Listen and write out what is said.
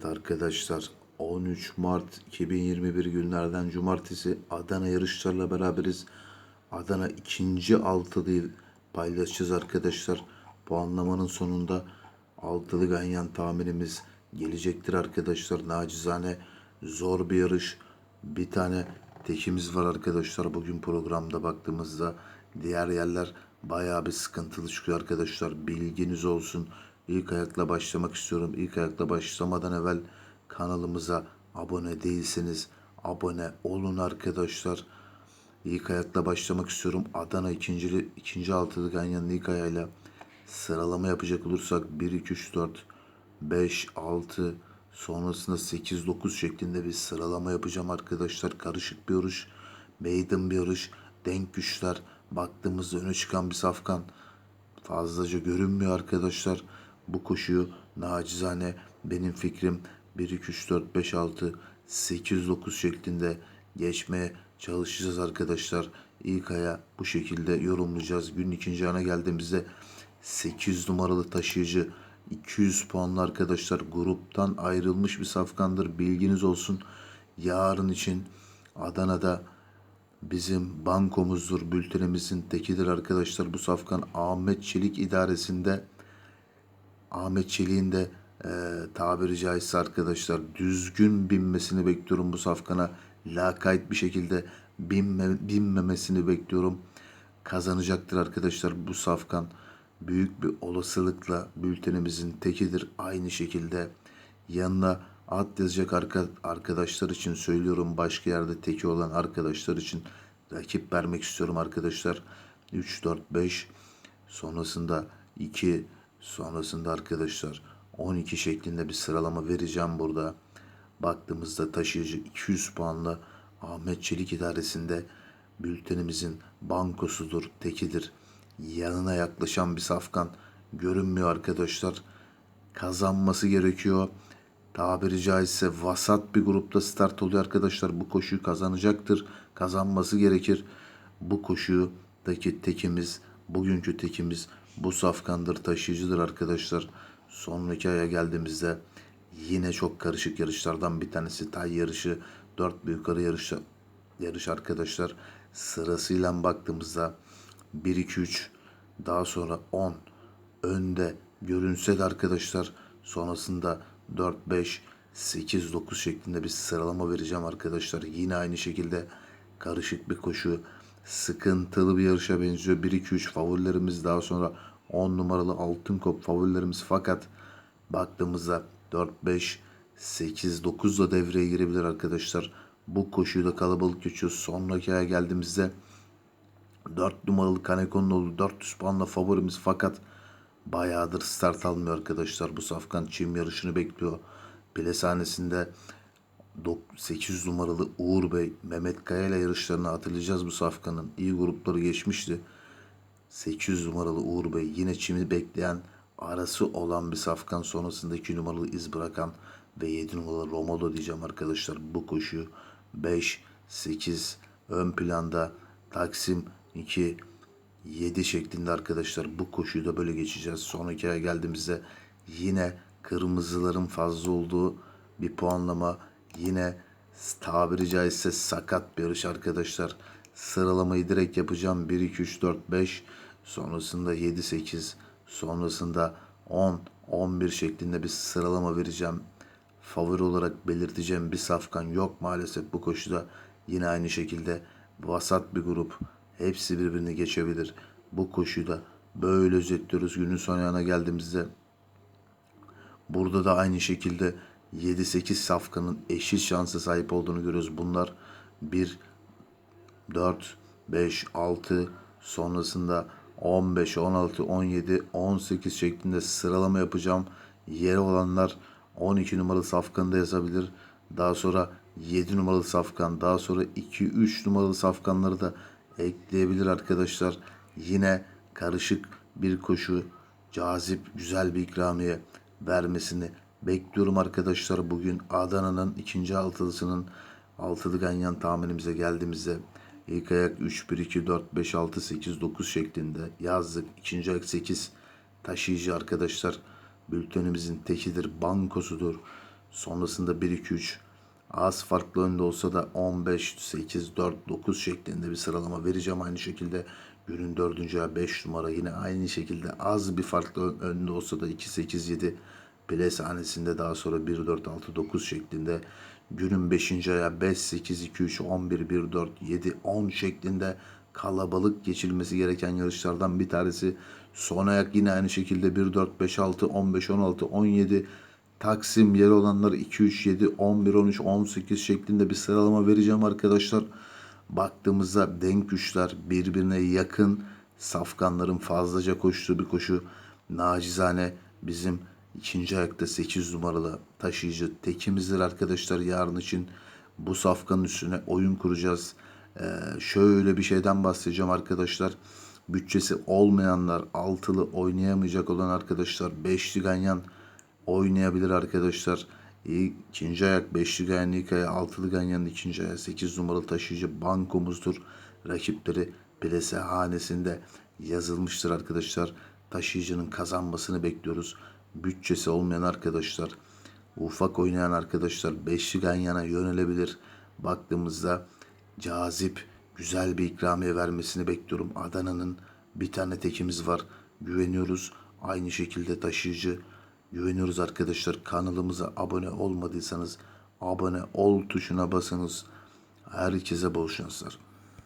Evet arkadaşlar 13 Mart 2021 günlerden cumartesi Adana yarışlarla beraberiz. Adana ikinci altılıyı paylaşacağız arkadaşlar. Puanlamanın sonunda altılı ganyan tahminimiz gelecektir arkadaşlar. Nacizane zor bir yarış. Bir tane tekimiz var arkadaşlar. Bugün programda baktığımızda diğer yerler bayağı bir sıkıntılı çıkıyor arkadaşlar. Bilginiz olsun. İlk ayakla başlamak istiyorum. İlk ayakla başlamadan evvel kanalımıza abone değilseniz abone olun arkadaşlar. İlk ayakla başlamak istiyorum. Adana ikinci, ikinci altılı ganyanın ilk ayağıyla sıralama yapacak olursak 1, 2, 3, 4, 5, 6 sonrasında 8, 9 şeklinde bir sıralama yapacağım arkadaşlar. Karışık bir yarış, meydan bir yarış, denk güçler. Baktığımızda öne çıkan bir safkan fazlaca görünmüyor arkadaşlar. Bu koşuyu nacizane benim fikrim 1, 2, 3, 4, 5, 6, 8, 9 şeklinde geçmeye çalışacağız arkadaşlar. İlk aya bu şekilde yorumlayacağız. Gün ikinci ana geldiğimizde 8 numaralı taşıyıcı 200 puanlı arkadaşlar gruptan ayrılmış bir safkandır. Bilginiz olsun. Yarın için Adana'da bizim bankomuzdur, bültenimizin tekidir arkadaşlar. Bu safkan Ahmet Çelik idaresinde Ahmet Çelik'in de e, tabiri caizse arkadaşlar düzgün binmesini bekliyorum bu safkana. Lakayt bir şekilde binme, binmemesini bekliyorum. Kazanacaktır arkadaşlar bu safkan. Büyük bir olasılıkla bültenimizin tekidir. Aynı şekilde yanına at yazacak arka, arkadaşlar için söylüyorum. Başka yerde teki olan arkadaşlar için rakip vermek istiyorum arkadaşlar. 3, 4, 5 sonrasında 2 sonrasında arkadaşlar 12 şeklinde bir sıralama vereceğim burada. Baktığımızda taşıyıcı 200 puanla Ahmet Çelik idaresinde bültenimizin bankosudur, tekidir. Yanına yaklaşan bir safkan görünmüyor arkadaşlar. Kazanması gerekiyor. Tabiri caizse vasat bir grupta start oluyor arkadaşlar. Bu koşuyu kazanacaktır. Kazanması gerekir. Bu koşudaki tekimiz, bugünkü tekimiz bu safkandır, taşıyıcıdır arkadaşlar. Sonraki aya geldiğimizde yine çok karışık yarışlardan bir tanesi tay yarışı, dört büyük yukarı yarışı, yarış arkadaşlar. Sırasıyla baktığımızda 1 2 3 daha sonra 10 önde görünse de arkadaşlar sonrasında 4 5 8 9 şeklinde bir sıralama vereceğim arkadaşlar. Yine aynı şekilde karışık bir koşu sıkıntılı bir yarışa benziyor. 1 2 3 favorilerimiz daha sonra 10 numaralı altın kop favorilerimiz fakat baktığımızda 4 5 8 9 da devreye girebilir arkadaşlar. Bu koşuyu da kalabalık geçiyor. Sonraki aya geldiğimizde 4 numaralı Kaneko'nun olduğu 400 puanla favorimiz fakat bayağıdır start almıyor arkadaşlar. Bu safkan çim yarışını bekliyor. Bilesanesinde 800 numaralı Uğur Bey, Mehmet Kaya ile yarışlarına atılacağız bu safkanın. İyi grupları geçmişti. 800 numaralı Uğur Bey yine çimi bekleyen arası olan bir safkan sonrasında 2 numaralı iz bırakan ve 7 numaralı Romodo diyeceğim arkadaşlar. Bu koşu 5, 8 ön planda Taksim 2, 7 şeklinde arkadaşlar bu koşuyu da böyle geçeceğiz. Sonraki aya geldiğimizde yine kırmızıların fazla olduğu bir puanlama yine tabiri caizse sakat bir yarış arkadaşlar. Sıralamayı direkt yapacağım. 1, 2, 3, 4, 5 sonrasında 7, 8 sonrasında 10, 11 şeklinde bir sıralama vereceğim. Favori olarak belirteceğim bir safkan yok maalesef bu koşuda. Yine aynı şekilde vasat bir grup. Hepsi birbirini geçebilir. Bu koşuyu da böyle özetliyoruz. Günün son yana geldiğimizde burada da aynı şekilde 7-8 safkanın eşit şansa sahip olduğunu görüyoruz. Bunlar 1, 4, 5, 6 sonrasında 15, 16, 17, 18 şeklinde sıralama yapacağım. Yeri olanlar 12 numaralı safkanı da yazabilir. Daha sonra 7 numaralı safkan, daha sonra 2, 3 numaralı safkanları da ekleyebilir arkadaşlar. Yine karışık bir koşu, cazip, güzel bir ikramiye vermesini bekliyorum arkadaşlar. Bugün Adana'nın ikinci altılısının altılı ganyan tahminimize geldiğimizde ilk ayak 3, 1, 2, 4, 5, 6, 8, 9 şeklinde yazdık. İkinci ayak 8 taşıyıcı arkadaşlar. Bültenimizin tekidir, bankosudur. Sonrasında 1-2-3 az farklı önde olsa da 15, 8, 4, 9 şeklinde bir sıralama vereceğim. Aynı şekilde günün dördüncü ayağı 5 numara yine aynı şekilde az bir farklı ön- önde olsa da 2, 8, 7 bile sahnesinde daha sonra 1, 4, 6, 9 şeklinde günün 5. ayağı 5, 8, 2, 3, 11, 1, 4, 7, 10 şeklinde kalabalık geçilmesi gereken yarışlardan bir tanesi. Son ayak yine aynı şekilde 1, 4, 5, 6, 15, 16, 17 Taksim yeri olanlar 2, 3, 7, 11, 13, 18 şeklinde bir sıralama vereceğim arkadaşlar. Baktığımızda denk güçler birbirine yakın safkanların fazlaca koştuğu bir koşu. Nacizane bizim ikinci ayakta 8 numaralı taşıyıcı tekimizdir arkadaşlar yarın için. Bu safkanın üstüne oyun kuracağız. Ee, şöyle bir şeyden bahsedeceğim arkadaşlar. Bütçesi olmayanlar, altılı oynayamayacak olan arkadaşlar, beşli ganyan oynayabilir arkadaşlar. İkinci ayak beşli ganyan ilk ayağı, altılı ganyanın ikinci ayağı 8 numaralı taşıyıcı bankomuzdur. Rakipleri plase hanesinde yazılmıştır arkadaşlar. Taşıyıcının kazanmasını bekliyoruz. Bütçesi olmayan arkadaşlar, ufak oynayan arkadaşlar beşli ganyana yönelebilir. Baktığımızda cazip, güzel bir ikramiye vermesini bekliyorum. Adana'nın bir tane tekimiz var. Güveniyoruz. Aynı şekilde taşıyıcı güveniyoruz arkadaşlar. Kanalımıza abone olmadıysanız abone ol tuşuna basınız. Herkese bol şanslar.